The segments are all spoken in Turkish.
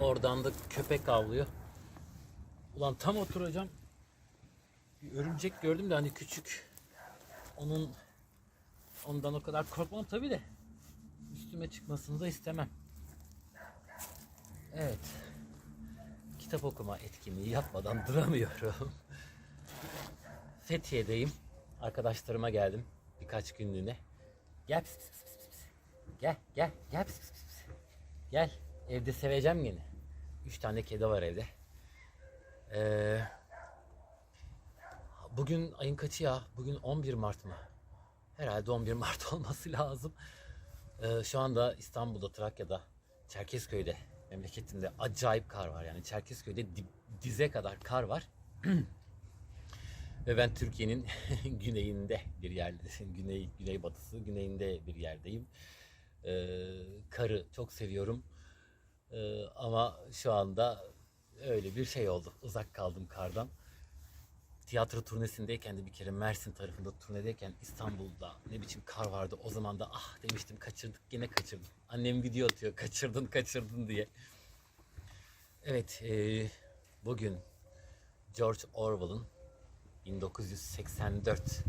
Oradan da köpek avlıyor. Ulan tam oturacağım. Bir örümcek gördüm de hani küçük. Onun ondan o kadar korkmam tabii de. Üstüme çıkmasını da istemem. Evet. Kitap okuma etkinliği yapmadan duramıyorum. Fethiye'deyim. Arkadaşlarıma geldim birkaç günlüğüne. Gel. Gel gel gel pis pis pis. Gel evde seveceğim gene. Üç tane kedi var evde. Ee, bugün ayın kaçı ya? Bugün 11 Mart mı? Herhalde 11 Mart olması lazım. Ee, şu anda İstanbul'da, Trakya'da, Çerkezköy'de, memleketimde acayip kar var. Yani Çerkezköy'de di- dize kadar kar var. Ve ben Türkiye'nin güneyinde bir yerde, güney, güneybatısı, güneyinde bir yerdeyim. Ee, karı çok seviyorum. Ee, ama şu anda öyle bir şey oldu. Uzak kaldım kardan. Tiyatro turnesindeyken de bir kere Mersin tarafında turnedeyken İstanbul'da ne biçim kar vardı. O zaman da ah demiştim kaçırdık gene kaçırdım. Annem video atıyor kaçırdın kaçırdın diye. Evet e, bugün George Orwell'ın 1984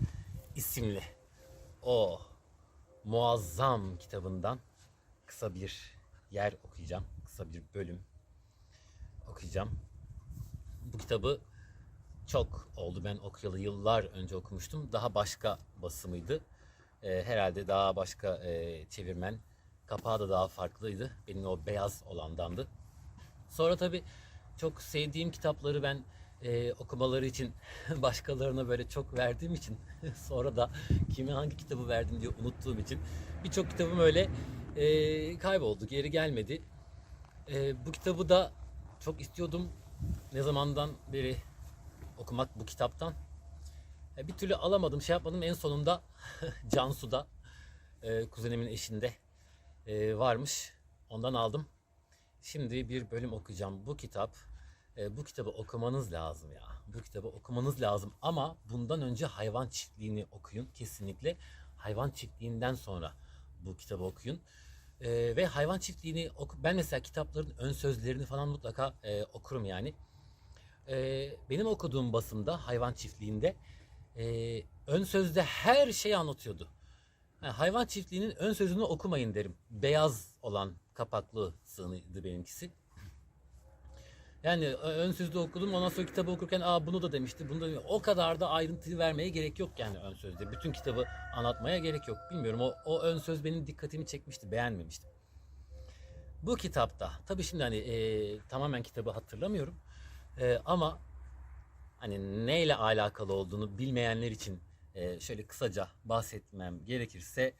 isimli o muazzam kitabından kısa bir yer okuyacağım. Kısa bir bölüm okuyacağım. Bu kitabı çok oldu. Ben okuyalı yıllar önce okumuştum. Daha başka basımıydı. Ee, herhalde daha başka e, çevirmen. Kapağı da daha farklıydı. Benim o beyaz olandandı. Sonra tabii çok sevdiğim kitapları ben e, okumaları için başkalarına böyle çok verdiğim için sonra da kime hangi kitabı verdim diye unuttuğum için birçok kitabım öyle e, kayboldu, geri gelmedi. E, bu kitabı da çok istiyordum. Ne zamandan beri okumak bu kitaptan. E, bir türlü alamadım, şey yapmadım. En sonunda Cansu'da, e, kuzenimin eşinde e, varmış. Ondan aldım. Şimdi bir bölüm okuyacağım. Bu kitap, e, bu kitabı okumanız lazım ya. Bu kitabı okumanız lazım ama bundan önce hayvan çiftliğini okuyun kesinlikle. Hayvan çiftliğinden sonra bu kitabı okuyun. E, ve hayvan çiftliğini oku. Ben mesela kitapların ön sözlerini falan mutlaka e, okurum yani. E, benim okuduğum basımda hayvan çiftliğinde e, ön sözde her şeyi anlatıyordu. Ha, hayvan çiftliğinin ön sözünü okumayın derim. Beyaz olan kapaklı sığınıydı benimkisi. Yani ö- ön sözde okudum ondan sonra kitabı okurken aa bunu da demişti bunu da demişti. O kadar da ayrıntı vermeye gerek yok yani ön sözde. Bütün kitabı anlatmaya gerek yok. Bilmiyorum o, o ön söz benim dikkatimi çekmişti beğenmemiştim. Bu kitapta tabii şimdi hani e, tamamen kitabı hatırlamıyorum. E, ama hani neyle alakalı olduğunu bilmeyenler için e, şöyle kısaca bahsetmem gerekirse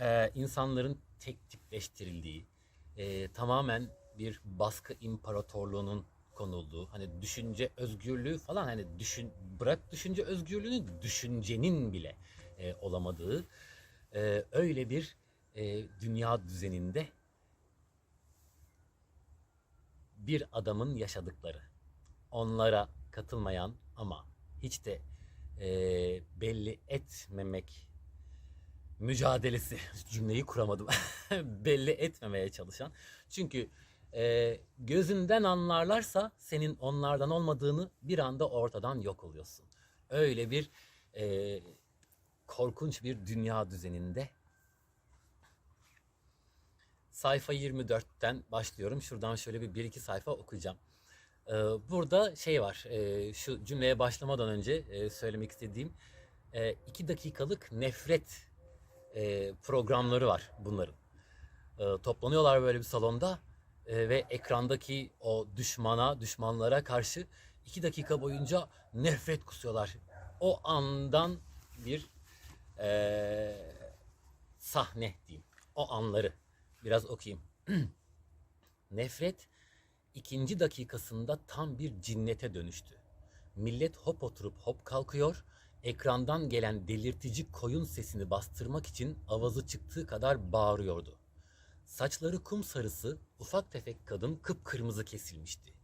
e, insanların tek tipleştirildiği, e, tamamen bir baskı imparatorluğunun konulduğu, hani düşünce özgürlüğü falan hani düşün bırak düşünce özgürlüğünü düşüncenin bile e, olamadığı e, öyle bir e, dünya düzeninde bir adamın yaşadıkları. Onlara katılmayan ama hiç de e, belli etmemek mücadelesi cümleyi kuramadım. belli etmemeye çalışan. Çünkü e, gözünden anlarlarsa senin onlardan olmadığını bir anda ortadan yok oluyorsun. Öyle bir e, korkunç bir dünya düzeninde sayfa 24'ten başlıyorum. Şuradan şöyle bir, bir iki sayfa okuyacağım. Ee, burada şey var, e, şu cümleye başlamadan önce e, söylemek istediğim e, iki dakikalık nefret e, programları var bunların. E, toplanıyorlar böyle bir salonda e, ve ekrandaki o düşmana, düşmanlara karşı iki dakika boyunca nefret kusuyorlar. O andan bir e, sahne diyeyim. O anları biraz okuyayım. Nefret ikinci dakikasında tam bir cinnete dönüştü. Millet hop oturup hop kalkıyor, ekrandan gelen delirtici koyun sesini bastırmak için avazı çıktığı kadar bağırıyordu. Saçları kum sarısı, ufak tefek kadın kıpkırmızı kesilmişti.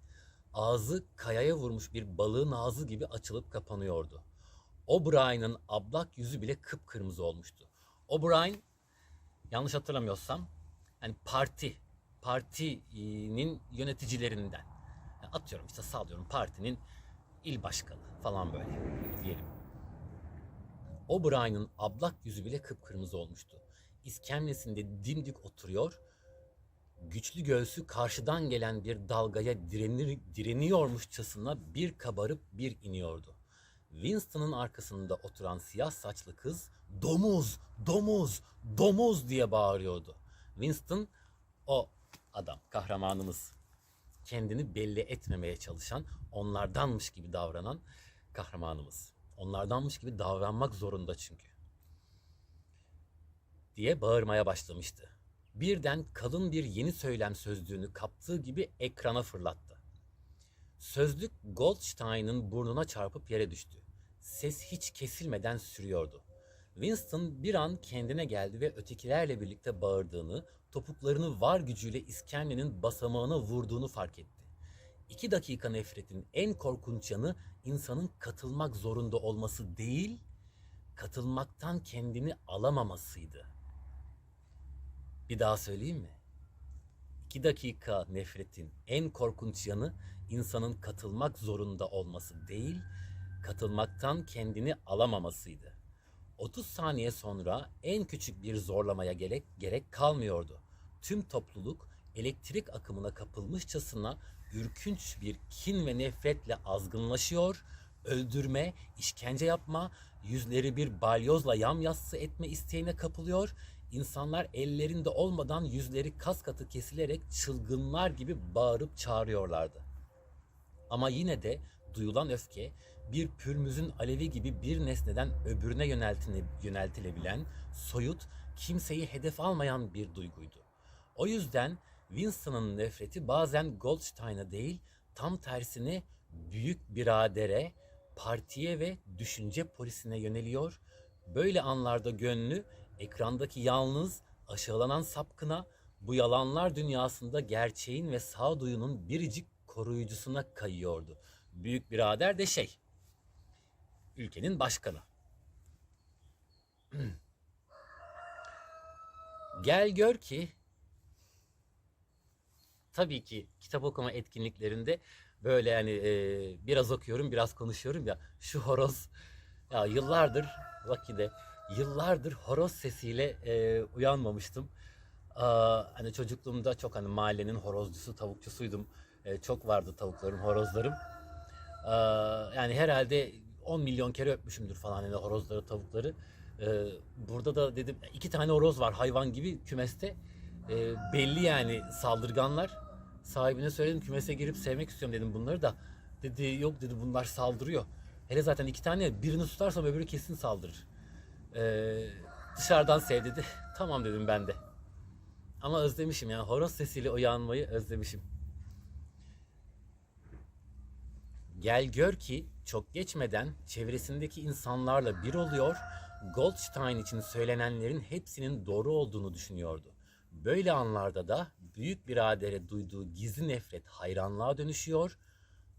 Ağzı kayaya vurmuş bir balığın ağzı gibi açılıp kapanıyordu. O'Brien'in ablak yüzü bile kıpkırmızı olmuştu. O'Brien yanlış hatırlamıyorsam yani parti partinin yöneticilerinden Yani atıyorum işte sallıyorum partinin il başkanı falan böyle diyelim. O'Brien'in ablak yüzü bile kıpkırmızı olmuştu. İskemlesinde dimdik oturuyor, güçlü göğsü karşıdan gelen bir dalgaya direnir, direniyormuşçasına bir kabarıp bir iniyordu. Winston'ın arkasında oturan siyah saçlı kız domuz, domuz, domuz diye bağırıyordu. Winston o adam, kahramanımız. Kendini belli etmemeye çalışan, onlardanmış gibi davranan kahramanımız. Onlardanmış gibi davranmak zorunda çünkü. Diye bağırmaya başlamıştı. Birden kalın bir yeni söylem sözlüğünü kaptığı gibi ekrana fırlattı. Sözlük Goldstein'ın burnuna çarpıp yere düştü. Ses hiç kesilmeden sürüyordu. Winston bir an kendine geldi ve ötekilerle birlikte bağırdığını, topuklarını var gücüyle iskemlenin basamağına vurduğunu fark etti. İki dakika nefretin en korkunç yanı insanın katılmak zorunda olması değil, katılmaktan kendini alamamasıydı. Bir daha söyleyeyim mi? İki dakika nefretin en korkunç yanı insanın katılmak zorunda olması değil, katılmaktan kendini alamamasıydı. 30 saniye sonra en küçük bir zorlamaya gerek gerek kalmıyordu. Tüm topluluk elektrik akımına kapılmışçasına ürkünç bir kin ve nefretle azgınlaşıyor, öldürme, işkence yapma, yüzleri bir balyozla yamyassı etme isteğine kapılıyor. İnsanlar ellerinde olmadan yüzleri kas katı kesilerek çılgınlar gibi bağırıp çağırıyorlardı. Ama yine de duyulan öfke bir pürmüzün alevi gibi bir nesneden öbürüne yöneltilebilen, soyut, kimseyi hedef almayan bir duyguydu. O yüzden Winston'ın nefreti bazen Goldstein'a değil, tam tersine büyük biradere, partiye ve düşünce polisine yöneliyor. Böyle anlarda gönlü ekrandaki yalnız, aşağılanan sapkına, bu yalanlar dünyasında gerçeğin ve sağduyunun biricik koruyucusuna kayıyordu. Büyük birader de şey, ülkenin başkanı. Gel gör ki tabii ki kitap okuma etkinliklerinde böyle yani e, biraz okuyorum biraz konuşuyorum ya şu horoz ya yıllardır vakide yıllardır horoz sesiyle e, uyanmamıştım. Aa, hani çocukluğumda çok hani mahallenin horozcusu tavukçusuydum. E, çok vardı tavuklarım horozlarım. Aa, yani herhalde 10 milyon kere öpmüşümdür falan hani horozları tavukları. Ee, burada da dedim iki tane horoz var hayvan gibi kümeste. Ee, belli yani saldırganlar. Sahibine söyledim kümese girip sevmek istiyorum dedim bunları da. Dedi yok dedi bunlar saldırıyor. Hele zaten iki tane birini tutarsam öbürü kesin saldırır. Ee, dışarıdan sev dedi. Tamam dedim ben de. Ama özlemişim yani horoz sesiyle uyanmayı özlemişim. Gel gör ki çok geçmeden çevresindeki insanlarla bir oluyor, Goldstein için söylenenlerin hepsinin doğru olduğunu düşünüyordu. Böyle anlarda da büyük biradere duyduğu gizli nefret hayranlığa dönüşüyor,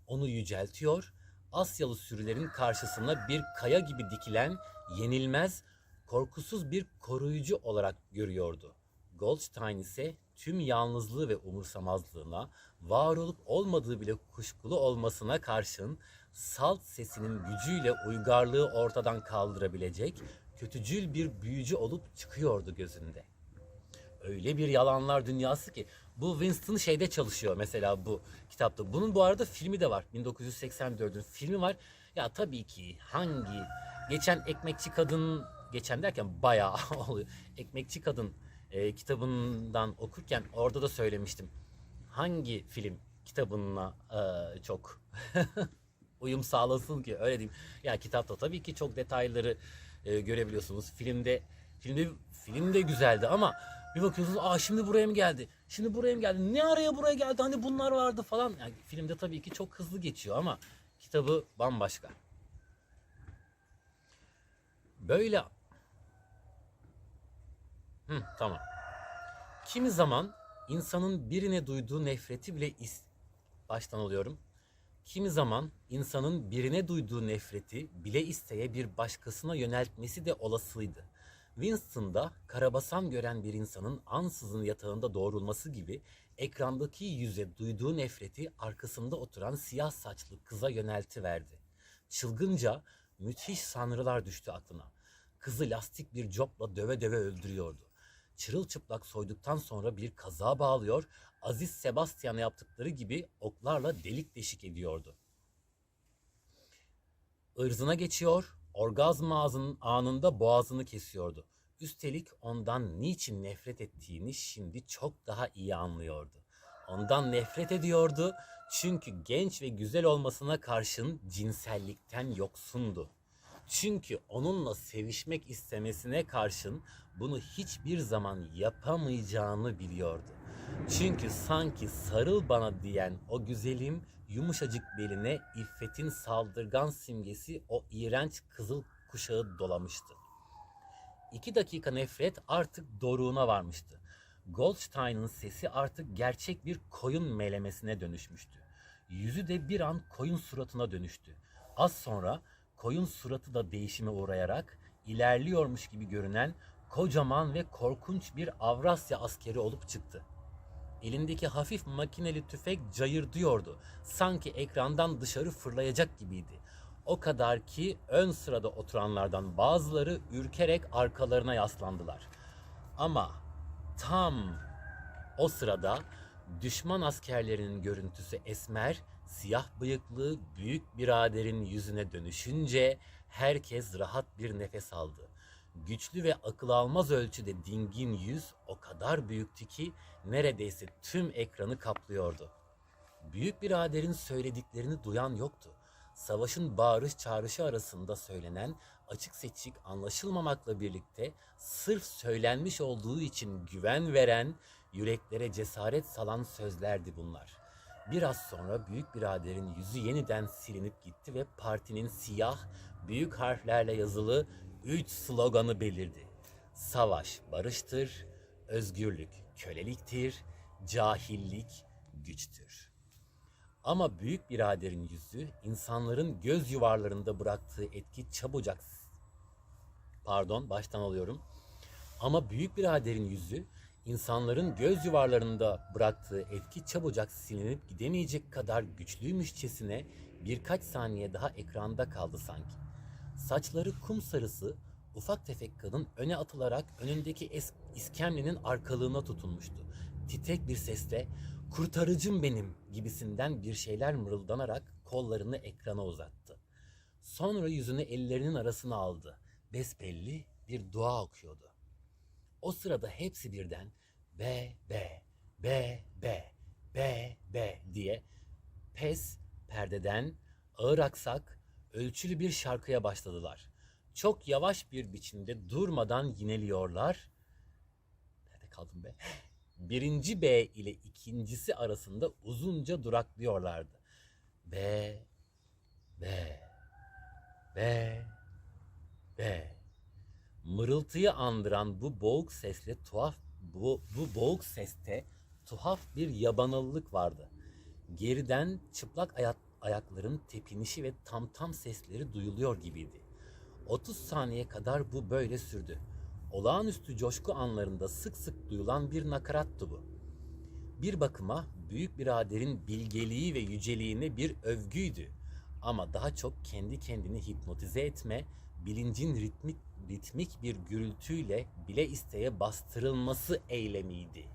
onu yüceltiyor, Asyalı sürülerin karşısına bir kaya gibi dikilen yenilmez, korkusuz bir koruyucu olarak görüyordu. Goldstein ise tüm yalnızlığı ve umursamazlığına, var olup olmadığı bile kuşkulu olmasına karşın salt sesinin gücüyle uygarlığı ortadan kaldırabilecek kötücül bir büyücü olup çıkıyordu gözünde. Öyle bir yalanlar dünyası ki bu Winston şeyde çalışıyor mesela bu kitapta. Bunun bu arada filmi de var. 1984'ün filmi var. Ya tabii ki hangi geçen Ekmekçi Kadın geçen derken bayağı oluyor. Ekmekçi Kadın e, kitabından okurken orada da söylemiştim. Hangi film kitabına e, çok uyum sağlasın ki öyle diyeyim. Ya kitapta tabii ki çok detayları e, görebiliyorsunuz. Filmde filmde film de güzeldi ama bir bakıyorsunuz aa şimdi buraya mı geldi? Şimdi buraya mı geldi? Ne araya buraya geldi? Hani bunlar vardı falan. Yani filmde tabii ki çok hızlı geçiyor ama kitabı bambaşka. Böyle Hı, tamam. Kimi zaman insanın birine duyduğu nefreti bile is baştan alıyorum. Kimi zaman insanın birine duyduğu nefreti bile isteye bir başkasına yöneltmesi de olasıydı. Winston da karabasan gören bir insanın ansızın yatağında doğrulması gibi ekrandaki yüze duyduğu nefreti arkasında oturan siyah saçlı kıza yöneltiverdi. Çılgınca müthiş sanrılar düştü aklına. Kızı lastik bir copla döve döve öldürüyordu. Çırılçıplak soyduktan sonra bir kaza bağlıyor, Aziz Sebastian'a yaptıkları gibi oklarla delik deşik ediyordu. Irzına geçiyor, orgazm ağzının anında boğazını kesiyordu. Üstelik ondan niçin nefret ettiğini şimdi çok daha iyi anlıyordu. Ondan nefret ediyordu çünkü genç ve güzel olmasına karşın cinsellikten yoksundu. Çünkü onunla sevişmek istemesine karşın bunu hiçbir zaman yapamayacağını biliyordu. Çünkü sanki sarıl bana diyen o güzelim yumuşacık beline iffetin saldırgan simgesi o iğrenç kızıl kuşağı dolamıştı. İki dakika nefret artık doruğuna varmıştı. Goldstein'ın sesi artık gerçek bir koyun melemesine dönüşmüştü. Yüzü de bir an koyun suratına dönüştü. Az sonra koyun suratı da değişime uğrayarak ilerliyormuş gibi görünen kocaman ve korkunç bir Avrasya askeri olup çıktı. Elindeki hafif makineli tüfek cayırdıyordu. Sanki ekrandan dışarı fırlayacak gibiydi. O kadar ki ön sırada oturanlardan bazıları ürkerek arkalarına yaslandılar. Ama tam o sırada düşman askerlerinin görüntüsü esmer, siyah bıyıklı büyük biraderin yüzüne dönüşünce herkes rahat bir nefes aldı. Güçlü ve akıl almaz ölçüde dingin yüz o kadar büyüktü ki neredeyse tüm ekranı kaplıyordu. Büyük biraderin söylediklerini duyan yoktu. Savaşın bağırış çağrışı arasında söylenen açık seçik anlaşılmamakla birlikte sırf söylenmiş olduğu için güven veren, yüreklere cesaret salan sözlerdi bunlar. Biraz sonra büyük biraderin yüzü yeniden silinip gitti ve partinin siyah, büyük harflerle yazılı üç sloganı belirdi. Savaş barıştır, özgürlük köleliktir, cahillik güçtür. Ama büyük biraderin yüzü insanların göz yuvarlarında bıraktığı etki çabucak pardon baştan alıyorum. Ama büyük biraderin yüzü insanların göz yuvarlarında bıraktığı etki çabucak silinip gidemeyecek kadar güçlüymüşçesine birkaç saniye daha ekranda kaldı sanki. Saçları kum sarısı, ufak tefek kadın öne atılarak önündeki es- iskemlenin arkalığına tutunmuştu. Titrek bir sesle kurtarıcım benim gibisinden bir şeyler mırıldanarak kollarını ekrana uzattı. Sonra yüzünü ellerinin arasına aldı. Besbelli bir dua okuyordu. O sırada hepsi birden be be be be be be diye pes perdeden ağır aksak ölçülü bir şarkıya başladılar. Çok yavaş bir biçimde durmadan yineliyorlar. Nerede kaldım be? Birinci B ile ikincisi arasında uzunca duraklıyorlardı. B, B, B, B. Mırıltıyı andıran bu boğuk sesle tuhaf bu, bu boğuk seste tuhaf bir yabanıllık vardı. Geriden çıplak ayak, ayakların tepinişi ve tam tam sesleri duyuluyor gibiydi. 30 saniye kadar bu böyle sürdü. Olağanüstü coşku anlarında sık sık duyulan bir nakarattı bu. Bir bakıma büyük biraderin bilgeliği ve yüceliğine bir övgüydü. Ama daha çok kendi kendini hipnotize etme, bilincin ritmik, ritmik bir gürültüyle bile isteye bastırılması eylemiydi.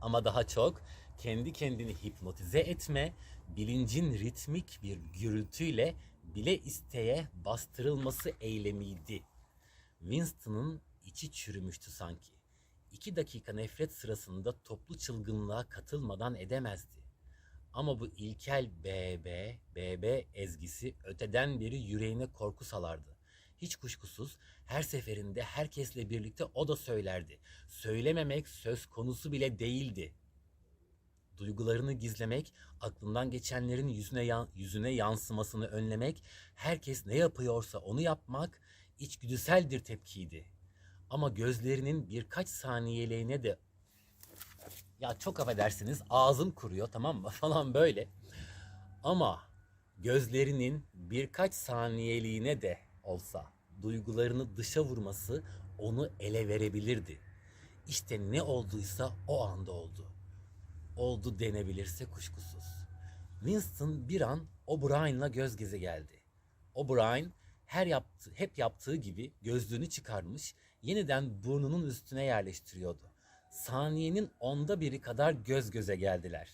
Ama daha çok kendi kendini hipnotize etme, bilincin ritmik bir gürültüyle bile isteye bastırılması eylemiydi. Winston'ın içi çürümüştü sanki. İki dakika nefret sırasında toplu çılgınlığa katılmadan edemezdi. Ama bu ilkel BB, BB ezgisi öteden beri yüreğine korku salardı. Hiç kuşkusuz her seferinde herkesle birlikte o da söylerdi. Söylememek söz konusu bile değildi. Duygularını gizlemek, aklından geçenlerin yüzüne yüzüne yansımasını önlemek, herkes ne yapıyorsa onu yapmak içgüdüsel bir tepkiydi. Ama gözlerinin birkaç saniyeliğine de ya çok affedersiniz ağzım kuruyor tamam mı falan böyle. Ama gözlerinin birkaç saniyeliğine de olsa duygularını dışa vurması onu ele verebilirdi. İşte ne olduysa o anda oldu. Oldu denebilirse kuşkusuz. Winston bir an O'Brien'la göz göze geldi. O'Brien her yaptı, hep yaptığı gibi gözlüğünü çıkarmış, yeniden burnunun üstüne yerleştiriyordu. Saniyenin onda biri kadar göz göze geldiler.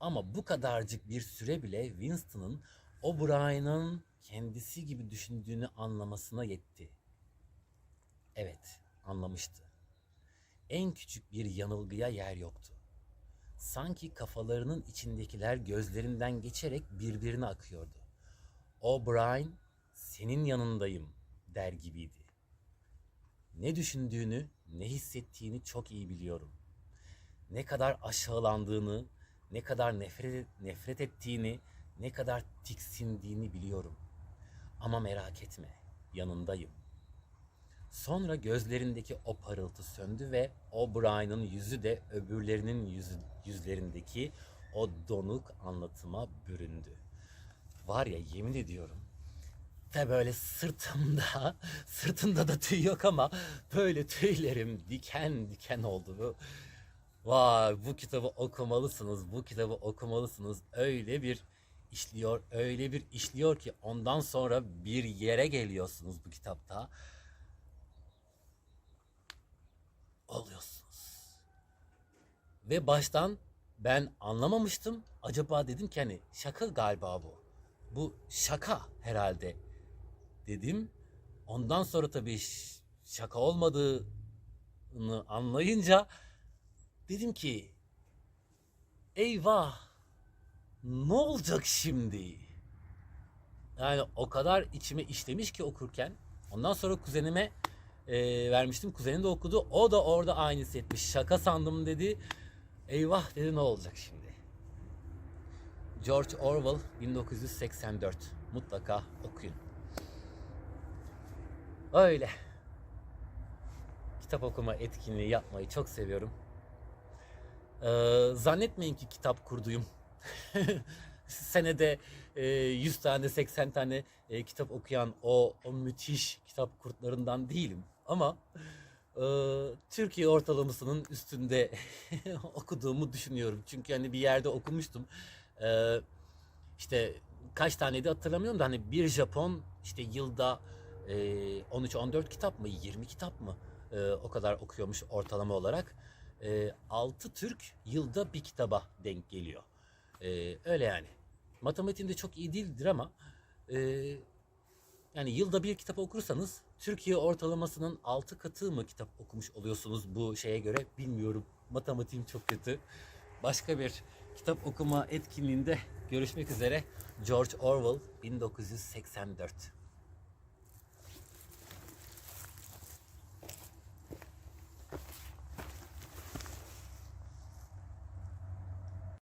Ama bu kadarcık bir süre bile Winston'ın O'Brien'ın kendisi gibi düşündüğünü anlamasına yetti. Evet, anlamıştı. En küçük bir yanılgıya yer yoktu. Sanki kafalarının içindekiler gözlerinden geçerek birbirine akıyordu. O'Brien, senin yanındayım der gibiydi. Ne düşündüğünü, ne hissettiğini çok iyi biliyorum. Ne kadar aşağılandığını, ne kadar nefret, nefret ettiğini, ne kadar tiksindiğini biliyorum. Ama merak etme, yanındayım. Sonra gözlerindeki o parıltı söndü ve O'Brien'ın yüzü de öbürlerinin yüzü, yüzlerindeki o donuk anlatıma büründü. Var ya yemin ediyorum ve böyle sırtımda, sırtımda da tüy yok ama böyle tüylerim diken diken oldu. Vay bu kitabı okumalısınız, bu kitabı okumalısınız. Öyle bir işliyor, öyle bir işliyor ki ondan sonra bir yere geliyorsunuz bu kitapta. Oluyorsunuz. Ve baştan ben anlamamıştım. Acaba dedim ki hani şaka galiba bu. Bu şaka herhalde dedim. Ondan sonra tabii şaka olmadığını anlayınca dedim ki eyvah ne olacak şimdi? Yani o kadar içime işlemiş ki okurken. Ondan sonra kuzenime e, vermiştim. Kuzenim de okudu. O da orada aynısı etmiş. Şaka sandım dedi. Eyvah dedi ne olacak şimdi? George Orwell 1984. Mutlaka okuyun. Öyle. Kitap okuma etkinliği yapmayı çok seviyorum. Ee, zannetmeyin ki kitap kurduyum. Senede e, 100 tane 80 tane e, kitap okuyan o, o müthiş kitap kurtlarından değilim. Ama e, Türkiye ortalamasının üstünde okuduğumu düşünüyorum. Çünkü hani bir yerde okumuştum. E, işte kaç taneydi hatırlamıyorum da hani bir Japon işte yılda e, 13-14 kitap mı 20 kitap mı e, o kadar okuyormuş ortalama olarak. E, 6 Türk yılda bir kitaba denk geliyor. E, öyle yani. Matematiğinde çok iyi değildir ama e, yani yılda bir kitap okursanız Türkiye ortalamasının 6 katı mı kitap okumuş oluyorsunuz bu şeye göre bilmiyorum. Matematiğim çok kötü. Başka bir kitap okuma etkinliğinde görüşmek üzere. George Orwell 1984